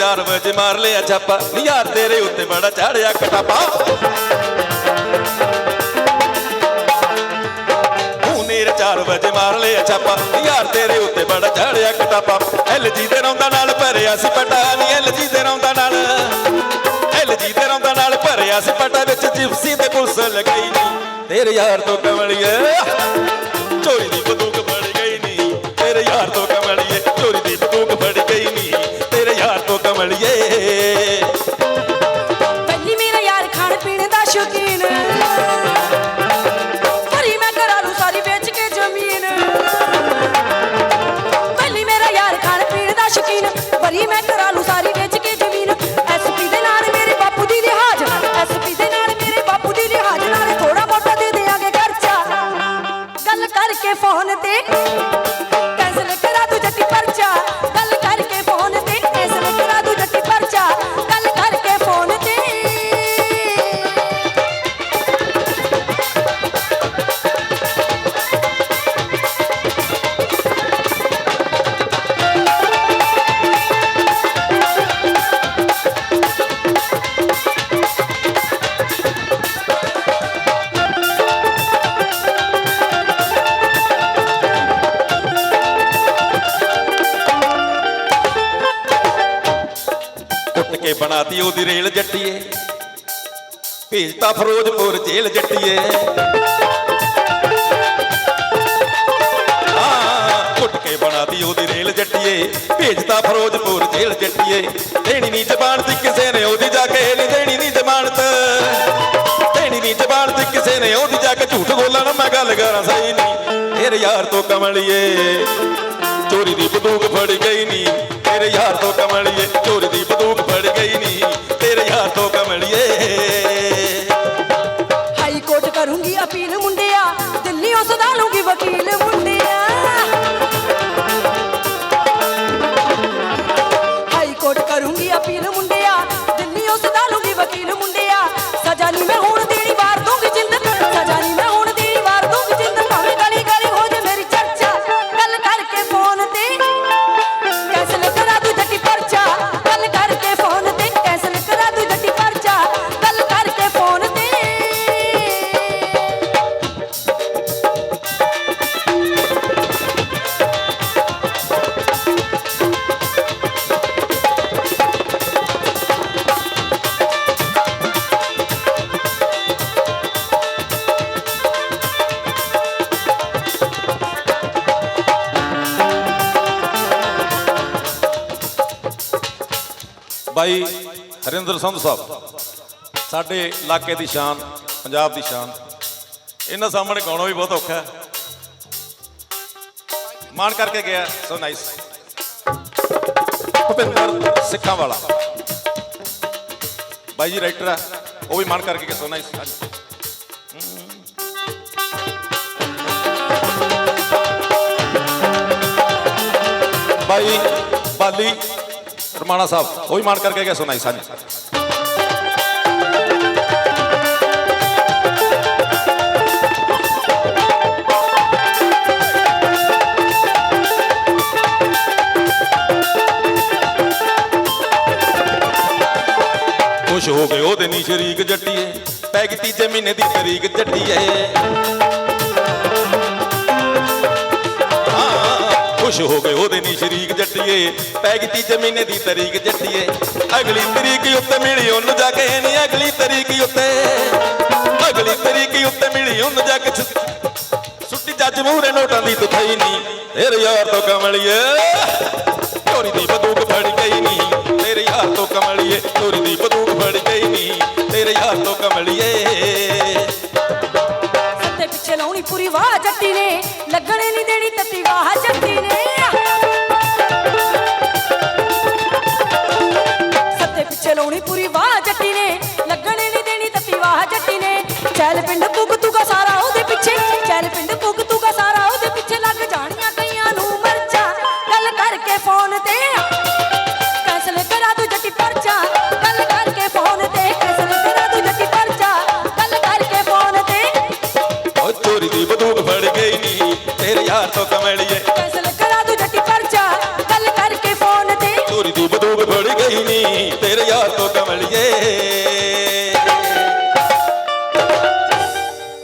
4 ਵਜੇ ਮਾਰ ਲਿਆ ਛਾਪਾ। ਨੀ ਯਾਰ, ਤੇਰੇ ਉੱਤੇ ਬੜਾ ਚਾੜਿਆ ਕਟਾਪਾ। ਤੂੰ ਨੀਰੇ 4 ਵਜੇ ਮਾਰ ਲਿਆ ਛਾਪਾ। ਨੀ ਯਾਰ, ਤੇਰੇ ਉੱਤੇ ਬੜਾ ਚਾੜਿਆ ਕਟਾਪਾ। ਐਲਜੀ ਦੇ ਰੌਂਦਾ ਨਾਲ ਭਰਿਆ ਸੀ ਪਟਾ ਨੀ ਐਲਜੀ ਦੇ ਰੌਂਦਾ ਨਾਲ। ਐਲਜੀ ਦੇ ਰੌਂਦਾ ਨਾਲ ਭਰਿਆ ਸੀ ਪਟਾ ਵਿੱਚ, ਜਿਪਸੀ ਤੇ ਪੁਲਿਸ ਲਗਾਈ ਨੀ ਤੇਰੇ ਯਾਰ ਤੋਂ ਕਮਲੀਏ ਗੱਲ ਕਰਕੇ ਫੋਨ ਤੇ ਕੈਂਸਲ ਕਰਾ ਤੂੰ ਜੱਟੀ ਪਰਚਾ ਕੇ ਬਣਾਤੀ ਉਹਦੀ ਰੇਲ ਜੱਟੀਏ। ਭੇਜਤਾ ਫਿਰੋਜ਼ਪੁਰ ਜੇਲ੍ਹ ਜੱਟੀਏ। ਹਾਂ ਕੇ ਬਣਾਤੀ ਉਹਦੀ ਰੇਲ ਜੱਟੀਏ। ਭੇਜਤਾ ਫਿਰੋਜ਼ਪੁਰ ਜੇਲ੍ਹ ਜੱਟੀਏ। ਦੇਣੀ ਨਹੀਂ ਜ਼ਬਾਨ ਦੀ ਕਿਸੇ ਨੇ ਉਹਦੀ ਜਾ ਕੇ ਨਹੀਂ ਦੇਣੀ ਨਹੀਂ ਜ਼ਮਾਨਤ। ਦੇਣੀ ਨਹੀਂ ਜ਼ਬਾਨ ਦੀ ਕਿਸੇ ਨੇ ਉਹਦੀ ਜਾ ਕੇ ਝੂਠ ਬੋਲਾਂ ਨਾ ਮੈਂ ਗੱਲ ਕਰਾਂ ਸਹੀ ਨਹੀਂ ਤੇਰੇ ਯਾਰ ਤੋਂ ਕਮਲੀਏ। ਚੋਰੀ ਦੀ ਬੰਦੂਕ ਫੜ ਗਈ ਨੀ। ਤੇਰੇ ਯਾਰ ਤੋਂ ਕਮਲੀਏ, ਚੋਰੀ ਦੀ ਬੰਦੂਕ ਫੜ ਗਈ ਨੀ। ਤੇਰੇ ਯਾਰ ਤੋਂ ਕਮਲੀਏ। ਹਾਈ ਕੋਰਟ ਕਰੂੰਗੀ ਅਪੀਲ ਬਾਈ ਹਰਿੰਦਰ ਸੰਧੂ ਸਾਹਿਬ। ਸਾਡੇ ਇਲਾਕੇ ਦੀ ਸ਼ਾਨ, ਪੰਜਾਬ ਦੀ ਸ਼ਾਨ। ਇਹਨਾਂ ਸਾਹਮਣੇ ਗਾਉਣਾ ਵੀ ਬਹੁਤ ਔਖਾ ਹੈ। ਮਾਣ ਕਰਕੇ ਗਿਆ, ਸੋ ਨਾਈਸ ਭੁਪਿੰਦਰ ਸਿੱਖਾਂ ਵਾਲਾ। ਬਾਈ ਜੀ ਰਾਈਟਰ ਹੈ ਉਹ ਵੀ ਮਾਣ ਕਰਕੇ ਗਿਆ, ਸੋ ਨਾਈਸ ਬਾਈ ਬਾਲੀ ਰਮਾਣਾ ਸਾਹਿਬ, ਉਹ ਵੀ ਮਾਣ ਕਰਕੇ ਗਿਆ ਸੋ ਨਾਈਸ ਖੁਸ਼ ਹੋ ਗਏ ਉਹਦੇ ਨੀ ਸ਼ਰੀਕ ਜੱਟੀਏ, ਪੈ ਗਈ ਤੀਜੇ ਮਹੀਨੇ ਦੀ ਤਰੀਕ ਜੱਟੀਏ। ਖੁਸ਼ ਹੋ ਗਏ ਉਹਦੇ ਨੀ ਸ਼ਰੀਕ ਜੱਟੀਏ। ਪੈ ਗਈ ਤੀਜੇ ਮਹੀਨੇ ਦੀ ਤਰੀਕ ਜੱਟੀਏ। ਅਗਲੀ ਤਰੀਕ ਉੱਤੇ ਮਿਲੀ ਉਹਨੂੰ ਜਾ ਕੇ ਨੀ, ਅਗਲੀ ਤਰੀਕ ਉੱਤੇ। ਅਗਲੀ ਤਰੀਕ ਉੱਤੇ ਮਿਲੀ ਉਹਨੂੰ ਜਾ ਕੇ ਸੁੱਟੀ ਜੱਜ ਮੂਹਰੇ ਨੋਟਾਂ ਦੀ ਤੁਥਈ ਨੀ। ਤੇਰੇ ਯਾਰ ਤੋਂ ਕਮਲੀਏ, ਚੋਰੀ ਦੀ ਬੰਦੂਕ ਫੜ ਗਈ ਨੀ। ਤੇਰੇ ਯਾਰ ਤੋਂ ਕਮਲੀਏ, ਚੋਰੀ ਦੀ ਬੰਦੂਕ ਫੜ ਗਈ ਨੀ। ਤੇਰੇ ਯਾਰ ਤੋਂ ਕਮਲੀਏ। ਸੱਤੇ ਪਿੱਛੇ ਲਾਉਣੀ ਪੂਰੀ ਵਾਹ ਜੱਟੀ ਨੇ। ਲੱਗਣੇ ਨਹੀਂ ਦੇਣੀ ਤੱਤੀ ਵਾਹ ਪਿੰਡ ਭੁਗਤੂਗਾ ਸਾਰਾ ਉਹਦੇ ਪਿੱਛੇ। ਚੱਲ ਪਿੰਡ ਭੁਗਤੂਗਾ ਸਾਰਾ ਉਹਦੇ ਪਿੱਛੇ। ਲੱਗ ਜਾਣੀਆਂ ਕਈਆਂ ਨੂੰ ਮਰਚਾ। ਗੱਲ ਕਰਕੇ ਫੋਨ ਤੇ